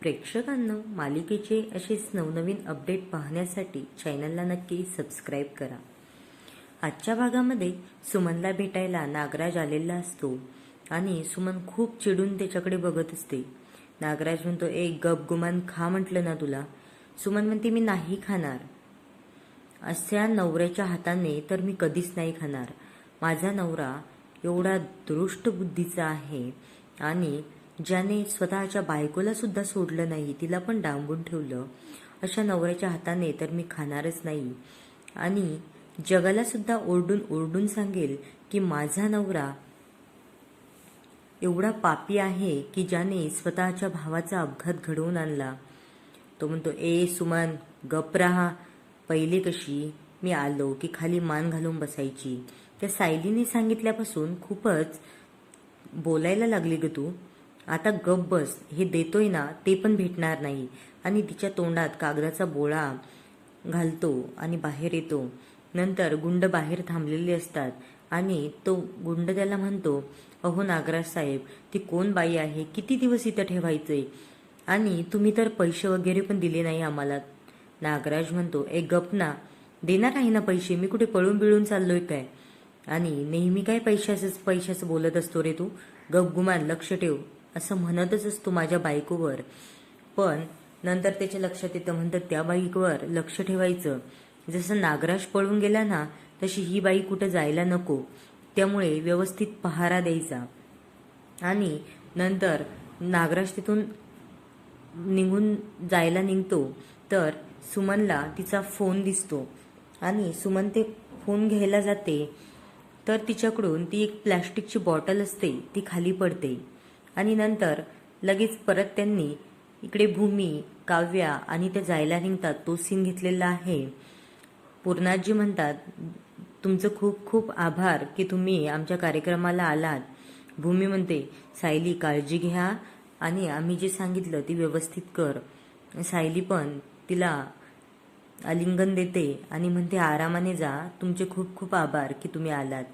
प्रेक्षकांना मालिकेचे असेच नवनवीन अपडेट पाहण्यासाठी चॅनलला नक्की सबस्क्राईब करा. आजच्या भागामध्ये सुमनला भेटायला नागराज आलेला असतो आणि सुमन खूप चिडून त्याच्याकडे बघत असते. नागराज म्हणतो एक गप गुमान खा म्हटलं ना तुला? सुमन म्हणते मी नाही खाणार. अशा नवऱ्याच्या हाताने तर मी कधीच नाही खाणार. माझा नवरा एवढा दृष्ट बुद्धीचा आहे आणि ज्याने स्वतःच्या बायकोला सुद्धा सोडलं नाही तिला पण डांबून ठेवलं. अशा नवऱ्याच्या हाताने तर मी खाणारच नाही. आणि जगाला सुद्धा ओरडून ओरडून सांगेल की माझा नवरा एवढा पापी आहे की ज्याने स्वतःच्या भावाचा अपघात घडवून आणला. तो म्हणतो ए सुमन गप राहा. पहिले कशी मी आलो की खाली मान घालून बसायची. त्या सायलीने सांगितल्यापासून खूपच बोलायला लागली ग तू. आता गप बस हे देतोय ना ते पण भेटणार नाही. आणि तिच्या तोंडात कागदाचा बोळा घालतो आणि बाहेर येतो. नंतर गुंड बाहेर थांबलेले असतात आणि तो गुंड त्याला म्हणतो अहो नागराज साहेब ती कोण बाई आहे? किती दिवस इथं ठेवायचंय? आणि तुम्ही तर पैसे वगैरे पण दिले नाही आम्हाला. नागराज म्हणतो एक गप ना देणार आहे ना पैसे? मी कुठे पळून बिळून चाललोय काय? आणि नेहमी काय पैशाचंच पैशाचं बोलत असतो रे तू? गप गुमान लक्ष ठेव. असं म्हणतच असतो माझ्या बायकोवर. पण नंतर त्याच्या लक्षात येतं म्हणतात त्या बाईकवर लक्ष ठेवायचं. जसं नागराज पळून गेला ना तशी ही बाई कुठं जायला नको. त्यामुळे व्यवस्थित पहारा द्यायचा. आणि नंतर नागराज तिथून निघून जायला निघतो तर सुमनला तिचा फोन दिसतो. आणि सुमन ते फोन घ्यायला जाते तर तिच्याकडून ती एक प्लॅस्टिकची बॉटल असते ती खाली पडते. आणि नंतर लगेच परत त्यांनी इकडे भूमी काव्या आणि ते जायला निघतात. तो सीन घेतलेला आहे. पूर्णाजी म्हणतात तुमचं खूप खूप आभार की तुम्ही आमच्या कार्यक्रमाला आलात. भूमी म्हणते सायली काळजी घ्या आणि आम्ही जे सांगितलं ती व्यवस्थित कर. सायली पण तिला आलिंगन देते आणि म्हणते आरामाने जा. तुमचे खूप खूप आभार की तुम्ही आलात.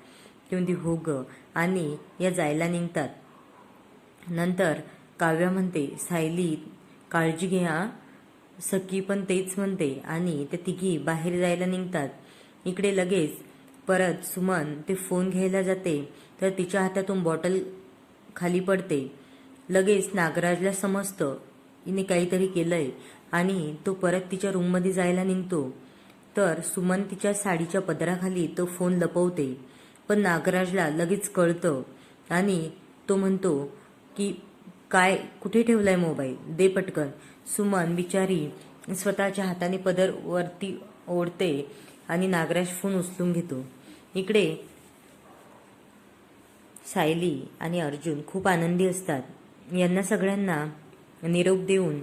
ती म्हणते हो ग. आणि या जायला निघतात. नंतर काव्या म्हणते सायली काळजी घ्या सखी पण तेच म्हणते आणि त्या तिघी बाहेर जायला निघतात. इकडे लगेच परत सुमन ते फोन घ्यायला जाते. तर तिच्या हातातून बॉटल खाली पडते. लगेच नागराजला समजतं हिने काहीतरी केलंय. आणि तो परत तिच्या रूममध्ये जायला निघतो. तर सुमन तिच्या साडीच्या पदराखाली तो फोन लपवते. पण नागराजला लगेच कळतं आणि तो म्हणतो की काय कुठे ठेवलाय मोबाईल? दे पटकन. सुमन बिचारी स्वतःच्या हाताने पदर वरती ओढते आणि नागराज फोन उचलून घेतो. इकडे सायली आणि अर्जुन खूप आनंदी असतात. यांना सगळ्यांना निरोप देऊन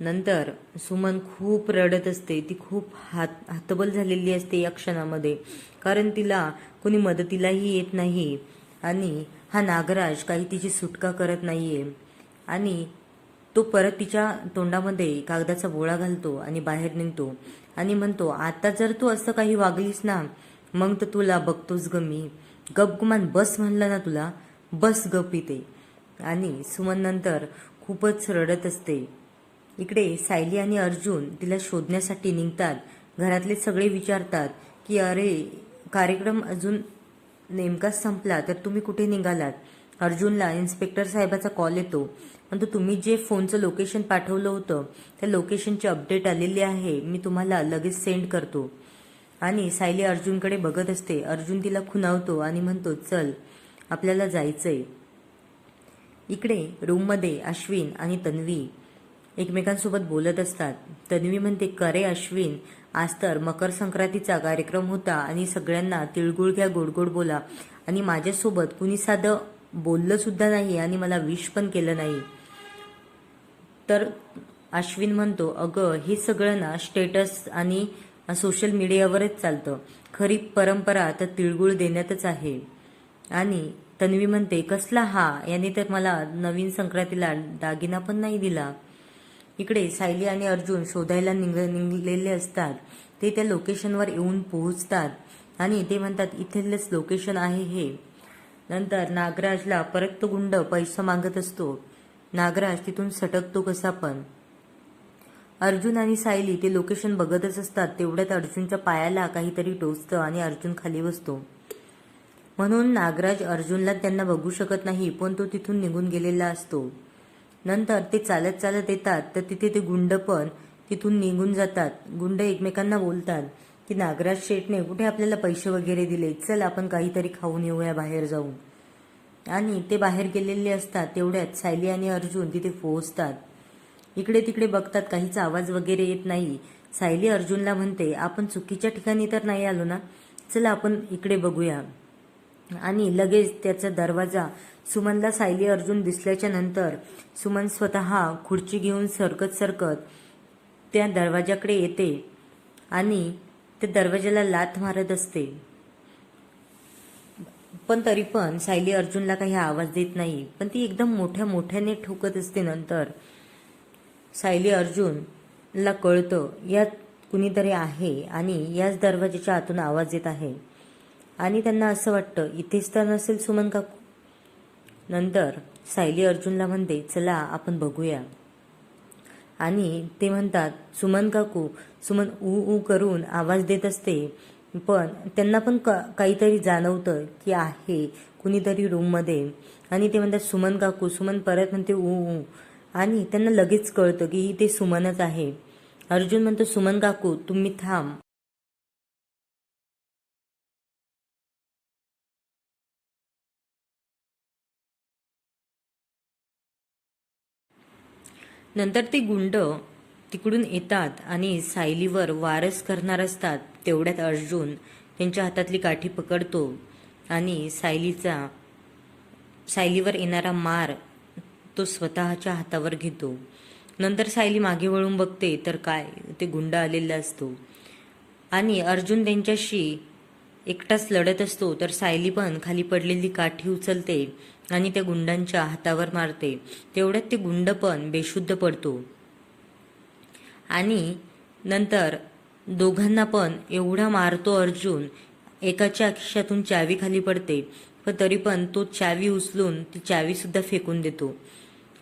नंतर सुमन खूप रडत असते. ती खूप हात हतबल झालेली असते या क्षणामध्ये. कारण तिला कोणी मदतीलाही येत नाही आणि हा नागराज काही तिची सुटका करत नाहीये. आणि तो परत तिच्या तोंडामध्ये कागदाचा बोळा घालतो आणि बाहेर निघतो. आणि म्हणतो आता जर तू असं काही वागलीस ना मग तर तुला बघतोस ग मी. गपगुमान बस म्हणलं ना तुला बस गप इथे. आणि सुमन नंतर खूपच रडत असते. इकडे सायली आणि अर्जुन तिला शोधण्यासाठी निघतात. घरातले सगळे विचारतात की अरे कार्यक्रम अजून नेमकाच संपला तर तुम्ही कुठे निघालात? अर्जुनला इन्स्पेक्टर साहेबाचा कॉल येतो. म्हणतो तुम्ही जे फोनचं लोकेशन पाठवलं होतं त्या लोकेशनची अपडेट आलेली आहे. मी तुम्हाला लगेच सेंड करतो. आणि सायली अर्जुनकडे बघत असते. अर्जुन तिला खुनावतो आणि म्हणतो चल आपल्याला जायचंय. इकडे रूममध्ये अश्विन आणि तन्वी एकमेकांसोबत बोलत असतात. तन्वी म्हणते करे अश्विन आज तर मकर संक्रांतीचा कार्यक्रम होता आणि सगळ्यांना तिळगुळ घ्या गोडगोड बोला. आणि माझ्यासोबत कुणी साधं बोललं सुद्धा नाही आणि मला विश पण केलं नाही. तर अश्विन म्हणतो अगं हे सगळं ना स्टेटस आणि सोशल मीडियावरच चालतं. खरी परंपरा तर तिळगुळ देण्यातच आहे. आणि तन्वी म्हणते कसला हा? याने तर मला नवीन संक्रांतीला दागिना पण नाही दिला. इकडे सायली आणि अर्जुन शोधायला निघ निघलेले असतात. ते त्या लोकेशनवर येऊन पोहोचतात आणि ते म्हणतात इथलेच लोकेशन आहे हे. नंतर नागराजला परत तो गुंड पैसा मागत असतो. नागराज तिथून सटकतो कसा पण. अर्जुन आणि सायली ते लोकेशन बघतच असतात. तेवढ्यात अर्जुनच्या पायाला काहीतरी टोचतं आणि अर्जुन खाली बसतो. म्हणून नागराज अर्जुनला त्यांना बघू शकत नाही पण तो तिथून निघून गेलेला असतो. नंतर ते चालत चालत येतात. तर तिथे ते गुंड पण तिथून निघून जातात. गुंड एकमेकांना बोलतात की नागराज शेठने कुठे आपल्याला पैसे वगैरे दिले? चल आपण काहीतरी खाऊन येऊया बाहेर जाऊन. आणि ते बाहेर गेलेले असतात तेवढ्यात सायली आणि अर्जुन तिथे पोहोचतात. इकडे तिकडे बघतात काहीचा आवाज वगैरे येत नाही. सायली अर्जुनला म्हणते आपण चुकीच्या ठिकाणी तर नाही आलो ना? चला आपण इकडे बघूया. आणि लगेच त्याचा दरवाजा सुमनला सायली अर्जुन दिसल्याच्या नंतर सुमन स्वतः खुर्ची घेऊन सरकत सरकत त्या दरवाजाकडे येते आणि त्या दरवाजाला लाथ मारत असते. पण तरी पण सायली अर्जुनला काही आवाज देत नाही. पण ती एकदम मोठ्या मोठ्याने ठोकत असते नंतर. सायली अर्जुनला कळतं यात कुणीतरी आहे आणि याच दरवाजाच्या आतून आवाज येत आहे. आणि त्यांना असं वाटतं इथेच तर नसेल सुमन काकू. नंतर सायली अर्जुनला म्हणते चला आपण बघूया. आणि ते म्हणतात सुमन काकू सुमन ऊ ऊ करून आवाज देत असते पण त्यांना पण क काहीतरी जाणवतं की आहे कुणीतरी रूममध्ये. आणि ते म्हणतात सुमन काकू सुमन परत म्हणते ऊ ऊ. आणि त्यांना लगेच कळतं की ते सुमनच आहे. अर्जुन म्हणतो सुमन काकू तुम्ही थांब. नंतर ते गुंड तिकडून येतात आणि सायलीवर वारस करणार असतात तेवढ्यात अर्जुन त्यांच्या हातातली काठी पकडतो आणि सायलीचा सायलीवर येणारा मार तो स्वतःच्या हातावर घेतो. नंतर सायली मागे वळून बघते तर काय ते गुंड आलेला असतो. आणि अर्जुन त्यांच्याशी एकटाच लढत असतो तर सायली पण खाली पडलेली काठी उचलते आणि त्या गुंडांच्या हातावर मारते. तेवढ्यात ते गुंड पण बेशुद्ध पडतो. आणि नंतर दोघांना पण एवढा मारतो अर्जुन. एकाच्या खिशातून चावी खाली पडते. पण तरी पण तो चावी उचलून ती चावी सुद्धा फेकून देतो.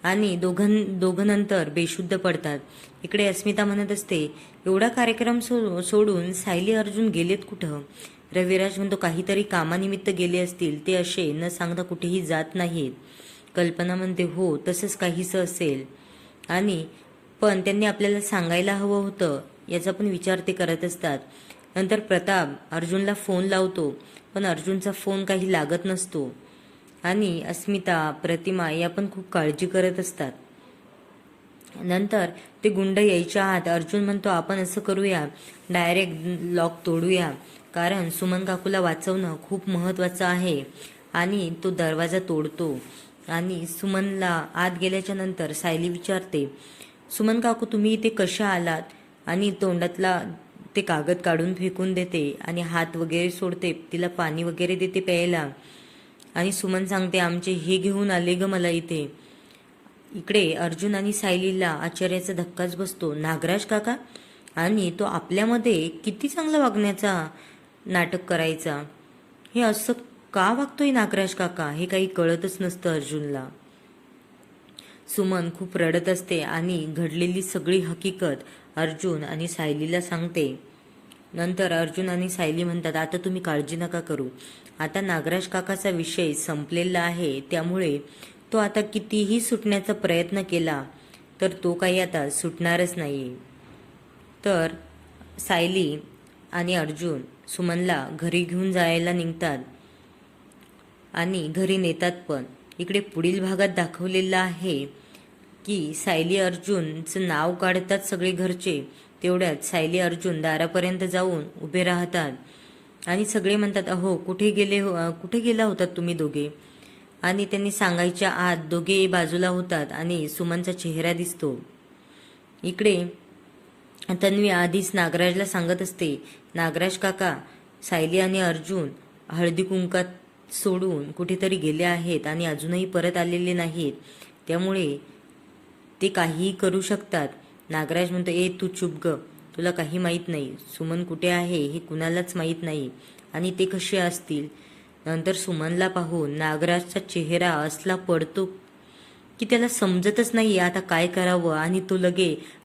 आणि दोघां दोघं नंतर बेशुद्ध पडतात. इकडे अस्मिता म्हणत असते एवढा कार्यक्रम सो सोडून सायली अर्जुन गेलेत कुठं? रविराज म्हणतो काहीतरी कामानिमित्त गेले असतील ते असे न सांगता कुठेही जात नाहीत. कल्पना म्हणते हो तसंच काहीसं असेल. आणि पण त्यांनी आपल्याला सांगायला हवं होतं याचा पण विचार ते करत असतात. नंतर प्रताप अर्जुनला फोन लावतो पण अर्जुनचा फोन काही लागत नसतो. आणि अस्मिता प्रतिमा या पण खूप काळजी करत असतात. नंतर ते गुंड यायच्या आत अर्जुन म्हणतो आपण असं करूया डायरेक्ट लॉक तोडूया. कारण सुमन काकूला वाचवणं खूप महत्वाचं आहे आणि तो दरवाजा तोडतो. आणि सुमनला आत गेल्याच्यानंतर सायली विचारते सुमन काकू तुम्ही इथे कशा आलात? आणि तोंडातला ते कागद काढून फेकून देते आणि हात वगैरे सोडते तिला पाणी वगैरे देते प्यायला. आणि सुमन सांगते आमचे हे घेऊन आले ग मला इथे. इकडे अर्जुन आणि सायलीला आश्चर्याचा धक्काच बसतो. नागराज काका आणि तो आपल्यामध्ये किती चांगला वागण्याचा नाटक करायचा. हे असं का वागतोय नागराज काका? हे काही कळतच नसतं अर्जुनला. सुमन खूप रडत असते आणि घडलेली सगळी हकीकत अर्जुन आणि सायलीला सांगते. नंतर अर्जुन आणि सायली म्हणतात आता तुम्ही काळजी नका करू. आता नागराज काकाचा विषय संपलेला आहे. त्यामुळे तो आता कितीही सुटण्याचा प्रयत्न केला तर तो काही आता सुटणारच नाही तर सायली आणि अर्जुन सुमनला घरी घेऊन जायला निघतात. आणि घरी नेतात पण. इकडे पुढील भागात दाखवलेलं आहे की सायली अर्जुनचं नाव काढतात सगळे घरचे. तेवढ्यात सायली अर्जुन दारापर्यंत जाऊन उभे राहतात. आणि सगळे म्हणतात अहो कुठे गेले हो कुठे गेला होतात तुम्ही दोघे? आणि त्यांनी सांगायच्या आत दोघे बाजूला होतात आणि सुमनचा चेहरा दिसतो. इकडे तन्वी आधीच नागराजला सांगत असते नागराज काका सायली आणि अर्जुन हळदी कुंकात सोडून कुठेतरी गेले आहेत आणि अजूनही परत आलेले नाहीत. त्यामुळे ते काहीही करू शकतात. नागराज म्हणतो ए तू चुप ग. तुला काही माहीत नाही. सुमन कुठे आहे हे कुणालाच माहीत नाही. आणि ते कसे असतील? नंतर सुमनला पाहून नागराजचा चेहरा असला पडतो की त्याला समजतच नाही आता काय करावं. आणि तो लगे